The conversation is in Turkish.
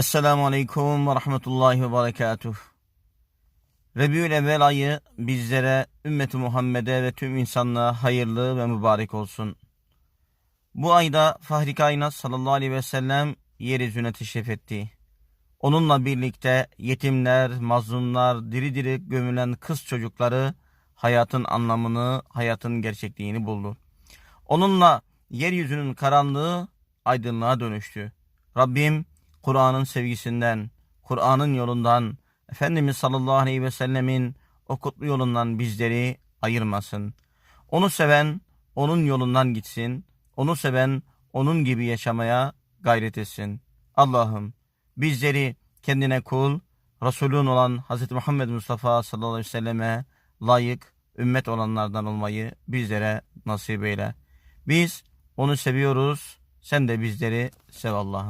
Esselamu Aleyküm ve Rahmetullahi ve Berekatuh. Rebiyül Evvel ayı bizlere, ümmeti Muhammed'e ve tüm insanlığa hayırlı ve mübarek olsun. Bu ayda Fahri Kainat sallallahu aleyhi ve sellem yeryüzüne teşrif etti. Onunla birlikte yetimler, mazlumlar, diri diri gömülen kız çocukları hayatın anlamını, hayatın gerçekliğini buldu. Onunla yeryüzünün karanlığı aydınlığa dönüştü. Rabbim Kur'an'ın sevgisinden, Kur'an'ın yolundan, Efendimiz sallallahu aleyhi ve sellemin o kutlu yolundan bizleri ayırmasın. Onu seven onun yolundan gitsin. Onu seven onun gibi yaşamaya gayret etsin. Allah'ım bizleri kendine kul, Resulün olan Hz. Muhammed Mustafa sallallahu aleyhi ve selleme layık ümmet olanlardan olmayı bizlere nasip eyle. Biz onu seviyoruz. Sen de bizleri sev Allah'ım.